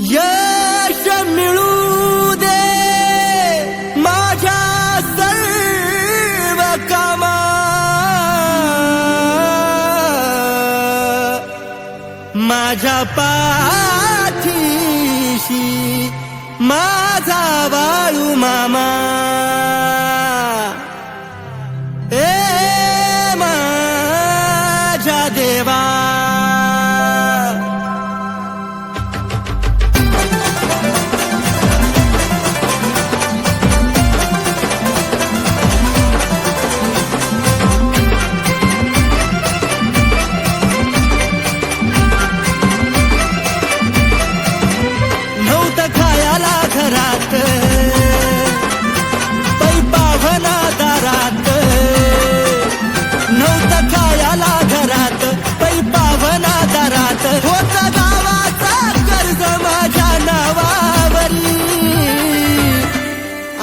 यश मिळू दे माझ्या सर्व कामा. माझ्या पाठीशी माझा बाळू मामा.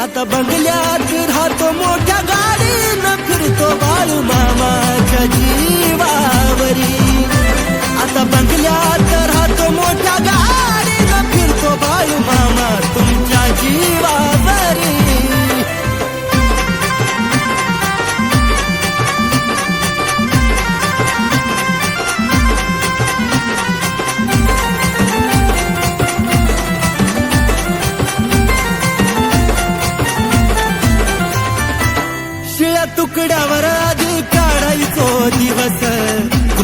आता बंगल्यात राहतो मोठ्या गाडीनं फिरतो बाळू मामाच्या जीवावरी.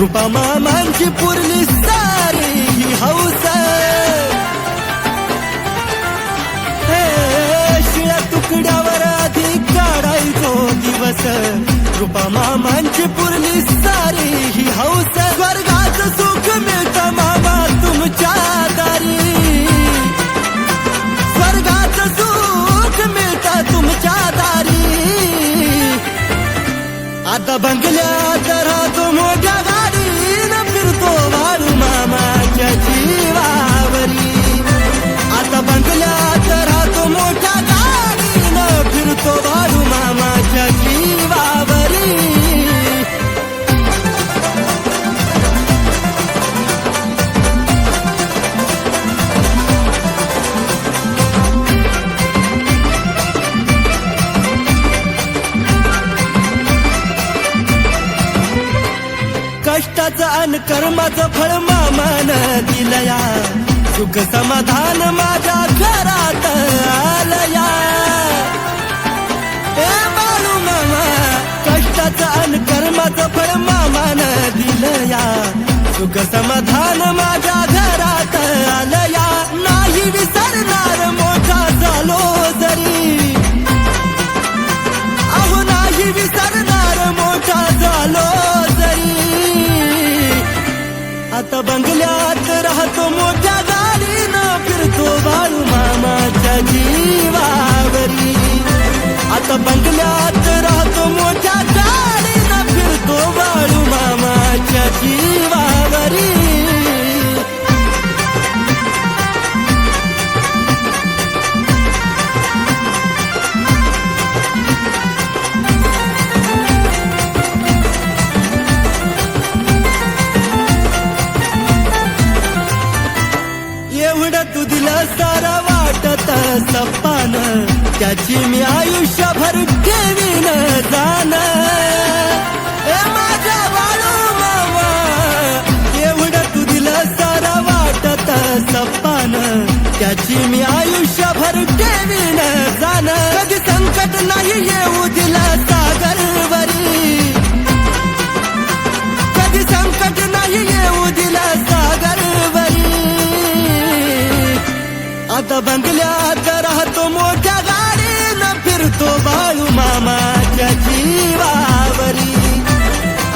कृपा मामांची पुरली सारी ही हौस. हे, शिळ्या तुकड्यावर आधी काढायचो दिवस. कृपा मामांची पुरली सारी ही हौस. स्वर्गाचं सुख मिळतं मामा तुमच्या दारी. स्वर्गाचं सुख मिळतं तुमच्या दारी. आता बंगल्या तर तो मोठ्या कष्टाचं अन कर्माचं फळ मामान दिलया. सुख समाधान माझ्या घरात आलया. ए बाळू मामा कष्टाचं अन कर्माचं फळ मामान दिलया. सुख समाधान माझ्या आता बंगल्यात राहतो मोठ्या गाडीनं फिरतो बाळू मामाच्या जीवावरी. आता बंगल्यात वाटत त्याची मी आयुष्यभर ठेवीन जाण. आता बंगल्यात राहतो मोठ्या गाडीनं फिरतो बाळू मामाच्या त्याची वावरी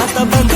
आता बंग